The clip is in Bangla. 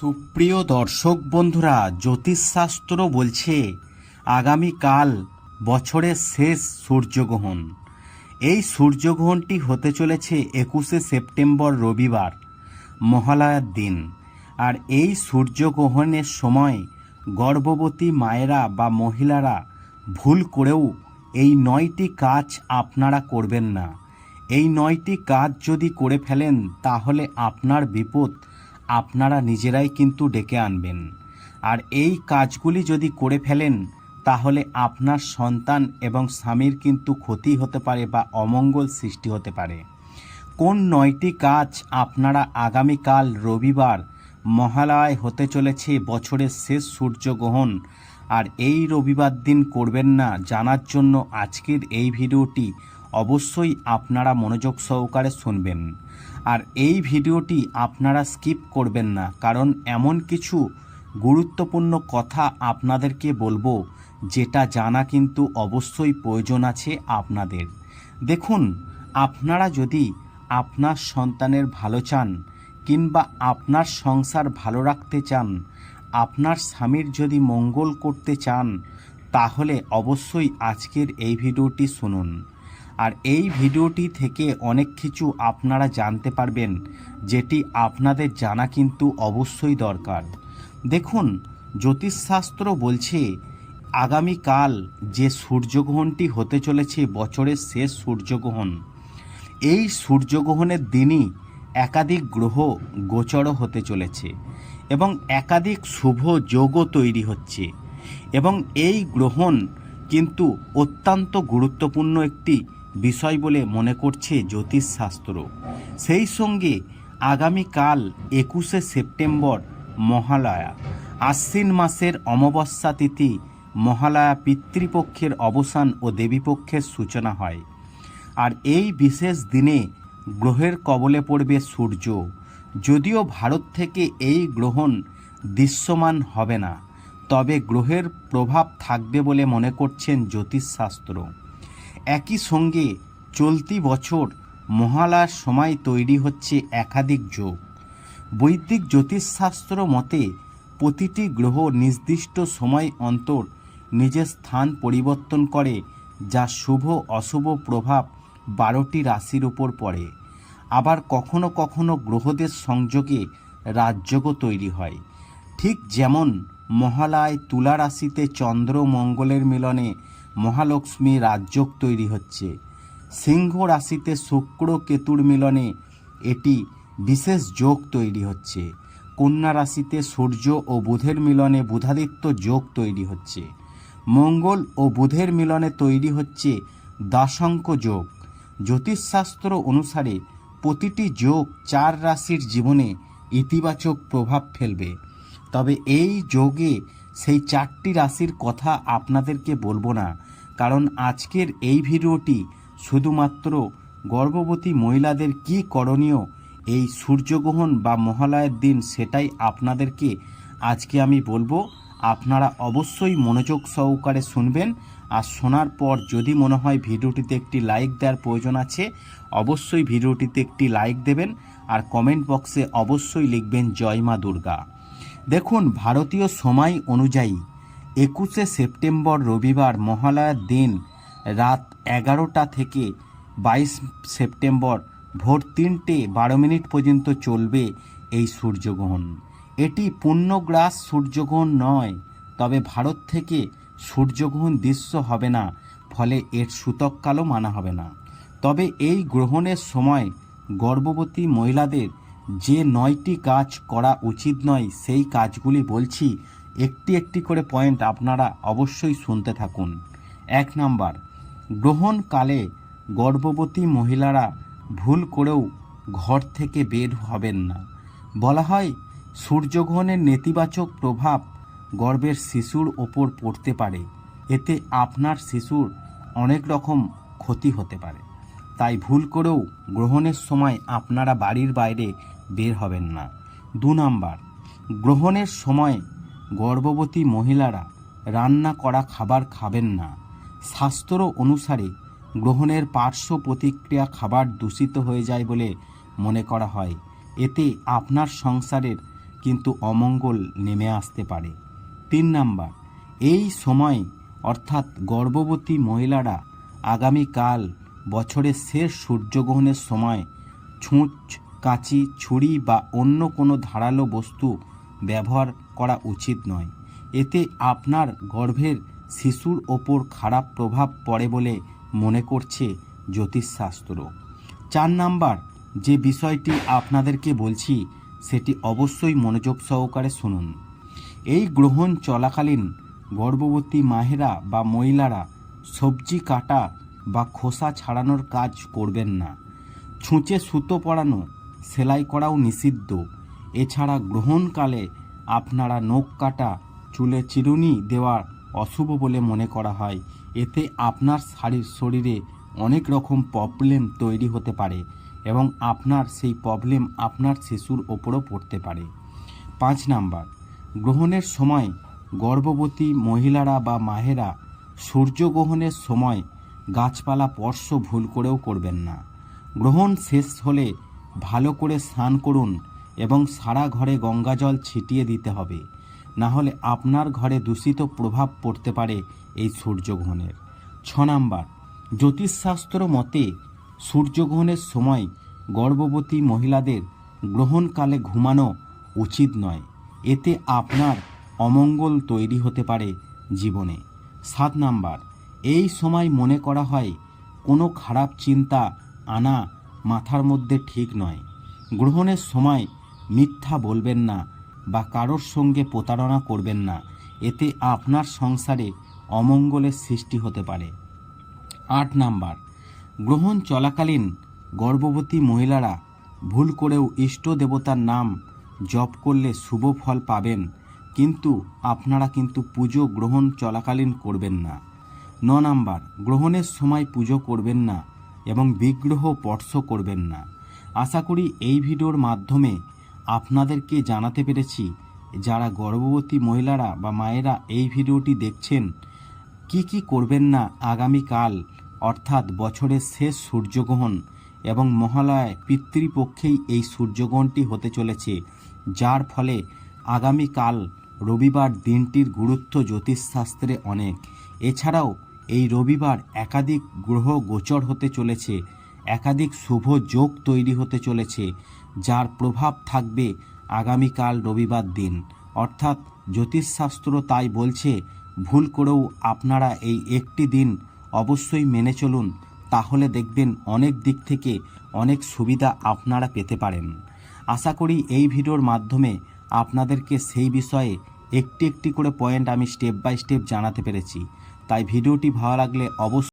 সুপ্রিয় দর্শক বন্ধুরা, জ্যোতিষশাস্ত্র বলছে, আগামীকাল বছরের শেষ সূর্যগ্রহণ। এই সূর্যগ্রহণটি হতে চলেছে একুশে সেপ্টেম্বর, রবিবার, মহালয়ার দিন। আর এই সূর্যগ্রহণের সময় গর্ভবতী মায়েরা বা মহিলারা ভুল করেও এই নয়টি কাজ আপনারা করবেন না। এই নয়টি কাজ যদি করে ফেলেন, তাহলে আপনার বিপদ আপনারা নিজেরাই কিন্তু ডেকে আনবেন। আর এই কাজগুলি যদি করে ফেলেন, তাহলে আপনার সন্তান এবং স্বামীর কিন্তু ক্ষতি হতে পারে বা অমঙ্গল সৃষ্টি হতে পারে। কোন নয়টি কাজ আপনারা আগামীকাল রবিবার মহালয় হতে চলেছে বছরের শেষ সূর্যগ্রহণ, আর এই রবিবার দিন করবেন না জানার জন্য আজকের এই ভিডিওটি অবশ্যই আপনারা মনোযোগ সহকারে শুনবেন। আর এই ভিডিওটি আপনারা স্কিপ করবেন না, কারণ এমন কিছু গুরুত্বপূর্ণ কথা আপনাদেরকে বলব, যেটা জানা কিন্তু অবশ্যই প্রয়োজন আছে আপনাদের। দেখুন, আপনারা যদি আপনার সন্তানের ভালো চান কিংবা আপনার সংসার ভালো রাখতে চান, আপনার স্বামীর যদি মঙ্গল করতে চান, তাহলে অবশ্যই আজকের এই ভিডিওটি শুনুন। আর এই ভিডিওটি থেকে অনেক কিছু আপনারা জানতে পারবেন, যেটি আপনাদের জানা কিন্তু অবশ্যই দরকার। দেখুন, জ্যোতিষশাস্ত্র বলছে, আগামীকাল যে সূর্যগ্রহণটি হতে চলেছে, বছরের শেষ সূর্যগ্রহণ। এই সূর্যগ্রহণের দিনই একাধিক গ্রহ গোচর হতে চলেছে এবং একাধিক শুভ যোগও তৈরি হচ্ছে এবং এই গ্রহণ কিন্তু অত্যন্ত গুরুত্বপূর্ণ একটি বিষয় বলে মনে করছে জ্যোতিষশাস্ত্র। সেই সঙ্গে আগামীকাল একুশে সেপ্টেম্বর মহালয়া, আশ্বিন মাসের অমাবস্যা তিথি মহালয়া পিতৃপক্ষের অবসান ও দেবীপক্ষের সূচনা হয়। আর এই বিশেষ দিনে গ্রহের কবলে পড়বে সূর্য। যদিও ভারত থেকে এই গ্রহণ দৃশ্যমান হবে না, তবে গ্রহের প্রভাব থাকবে বলে মনে করছেন জ্যোতিষশাস্ত্র। একই সঙ্গে চলতি বছর মহালয়ার সময় তৈরি হচ্ছে একাধিক যোগ। বৈদিক জ্যোতিষশাস্ত্র মতে প্রতিটি গ্রহ নির্দিষ্ট সময় অন্তর নিজের স্থান পরিবর্তন করে, যা শুভ, অশুভ প্রভাব বারোটি রাশির উপর পড়ে। আবার কখনো কখনো গ্রহদের সংযোগে রাজযোগও তৈরি হয়। ঠিক যেমন মহালয় তুলা রাশিতে চন্দ্র মঙ্গলের মিলনে মহালক্ষ্মী রাজযোগ তৈরি হচ্ছে। সিংহ রাশিতে শুক্র কেতুর মিলনে এটি বিশেষ যোগ তৈরি হচ্ছে। কন্যা রাশিতে সূর্য ও বুধের মিলনে বুধাদিত্য যোগ তৈরি হচ্ছে। মঙ্গল ও বুধের মিলনে তৈরি হচ্ছে দাসঙ্ক যোগ। জ্যোতিষশাস্ত্র অনুসারে প্রতিটি যোগ চার রাশির জীবনে ইতিবাচক প্রভাব ফেলবে। তবে এই যোগে সেই চারটি রাশির কথা আপনাদেরকে বলব না। কারণ আজকের এই ভিডিওটি শুধুমাত্র গর্ভবতী মহিলাদের কি করণীয়, এই সূর্যগ্রহণ বা মহালয়ের দিন সেটাই আপনাদেরকে আজকে আমি বলব। আপনারা অবশ্যই মনোযোগ সহকারে শুনবেন। আর শোনার পর যদি মনে হয় ভিডিওটিতে একটি লাইক দেওয়ার প্রয়োজন আছে, অবশ্যই ভিডিওটিতে একটি লাইক দেবেন আর কমেন্ট বক্সে অবশ্যই লিখবেন, জয় মা দুর্গা। দেখুন, ভারতীয় সময় অনুযায়ী একুশে সেপ্টেম্বর রবিবার মহালয়ার দিন রাত এগারোটা থেকে বাইশ সেপ্টেম্বর ভোর তিনটে বারো মিনিট পর্যন্ত চলবে এই সূর্যগ্রহণ। এটি পূর্ণগ্রাস সূর্যগ্রহণ নয়, তবে ভারত থেকে সূর্যগ্রহণ দৃশ্য হবে না, ফলে এর সূতককালও মানা হবে না। তবে এই গ্রহণের সময় গর্ভবতী মহিলাদের যে নয়টি কাজ করা উচিত নয়, সেই কাজগুলি বলছি একটি একটি করে পয়েন্ট আপনারা অবশ্যই শুনতে থাকুন। এক নাম্বার, গ্রহণকালে গর্ভবতী মহিলারা ভুল করেও ঘর থেকে বের হবেন না। বলা হয়, সূর্যগ্রহণের নেতিবাচক প্রভাব গর্ভের শিশুর ওপর পড়তে পারে। এতে আপনার শিশুর অনেক রকম ক্ষতি হতে পারে। তাই ভুল করেও গ্রহণের সময় আপনারা বাড়ির বাইরে বের হবেন না। দু নাম্বার, গ্রহণের সময় গর্ভবতী মহিলারা রান্না করা খাবার খাবেন না। শাস্ত্র অনুসারে গ্রহণের পার্শ্ব প্রতিক্রিয়া খাবার দূষিত হয়ে যায় বলে মনে করা হয়। এতে আপনার সংসারের কিন্তু অমঙ্গল নেমে আসতে পারে। তিন নাম্বার, এই সময় অর্থাৎ গর্ভবতী মহিলারা আগামীকাল বছরের শেষ সূর্যগ্রহণের সময় ছুঁচ, কাঁচি, ছুরি বা অন্য কোনো ধারালো বস্তু ব্যবহার করা উচিত নয়। এতে আপনার গর্ভের শিশুর ওপর খারাপ প্রভাব পড়ে বলে মনে করছে জ্যোতিষশাস্ত্র। চার নাম্বার, যে বিষয়টি আপনাদেরকে বলছি, সেটি অবশ্যই মনোযোগ সহকারে শুনুন। এই গ্রহণ চলাকালীন গর্ভবতী মাহেরা বা মহিলারা সবজি কাটা বা খোসা ছাড়ানোর কাজ করবেন না। ছুঁচে সুতো পরানো, সেলাই করাও নিষিদ্ধ। এছাড়া গ্রহণকালে আপনারা নখ কাটা, চুলে চিরুনি দেওয়া অশুভ বলে মনে করা হয়। এতে আপনার শাড়ির শরীরে অনেক রকম প্রবলেম তৈরি হতে পারে এবং আপনার সেই প্রবলেম আপনার শিশুর ওপরও পড়তে পারে। পাঁচ নাম্বার, গ্রহণের সময় গর্ভবতী মহিলারা বা মাহেরা সূর্যগ্রহণের সময় গাছপালা স্পর্শ ভুল করেও করবেন না। গ্রহণ শেষ হলে ভালো করে স্নান করুন এবং সারা ঘরে গঙ্গাজল ছিটিয়ে দিতে হবে। না হলে আপনার ঘরে দূষিত প্রভাব পড়তে পারে এই সূর্যগ্রহণের। ছ নাম্বার, জ্যোতিষশাস্ত্র মতে সূর্যগ্রহণের সময় গর্ভবতী মহিলাদের গ্রহণকালে ঘুমানো উচিত নয়। এতে আপনার অমঙ্গল তৈরি হতে পারে জীবনে। সাত নাম্বার, এই সময় মনে করা হয় কোনো খারাপ চিন্তা আনা মাথার মধ্যে ঠিক নয়। গ্রহণের সময় মিথ্যা বলবেন না বা কারোর সঙ্গে প্রতারণা করবেন না। এতে আপনার সংসারে অমঙ্গলের সৃষ্টি হতে পারে। আট নাম্বার, গ্রহণ চলাকালীন গর্ভবতী মহিলারা ভুল করেও ইষ্ট দেবতার নাম জপ করলে শুভ ফল পাবেন, কিন্তু আপনারা কিন্তু পুজো গ্রহণ চলাকালীন করবেন না। ন নাম্বার, গ্রহণের সময় পুজো করবেন না এবং বিগ্রহ স্পর্শ করবেন না। আশা করি এই ভিডিওর মাধ্যমে আপনাদেরকে জানাতে পেরেছি, যারা গর্ভবতী মহিলারা বা মায়েরা এই ভিডিওটি দেখছেন, কি কি করবেন না আগামীকাল, অর্থাৎ বছরের শেষ সূর্যগ্রহণ এবং মহালয় পিতৃপক্ষেই এই সূর্যগ্রহণটি হতে চলেছে, যার ফলে আগামীকাল রবিবার দিনটির গুরুত্ব জ্যোতিষশাস্ত্রে অনেক। এছাড়াও এই রবিবার একাধিক গ্রহ গোচর হতে চলেছে একাধিক শুভ যোগ তৈরি হতে চলেছে, যার প্রভাব থাকবে আগামীকাল রবিবার দিন। অর্থাৎ জ্যোতিষশাস্ত্র তাই বলছে, ভুল করেও আপনারা এই একটি দিন অবশ্যই মেনে চলুন, তাহলে দেখবেন অনেক দিক থেকে অনেক সুবিধা আপনারা পেতে পারেন। আশা করি এই ভিডিওর মাধ্যমে আপনাদেরকে সেই বিষয়ে একটি একটি করে পয়েন্ট আমি স্টেপ বাই স্টেপ জানাতে পেরেছি। তাই ভিডিওটি ভালো লাগলে অবশ্যই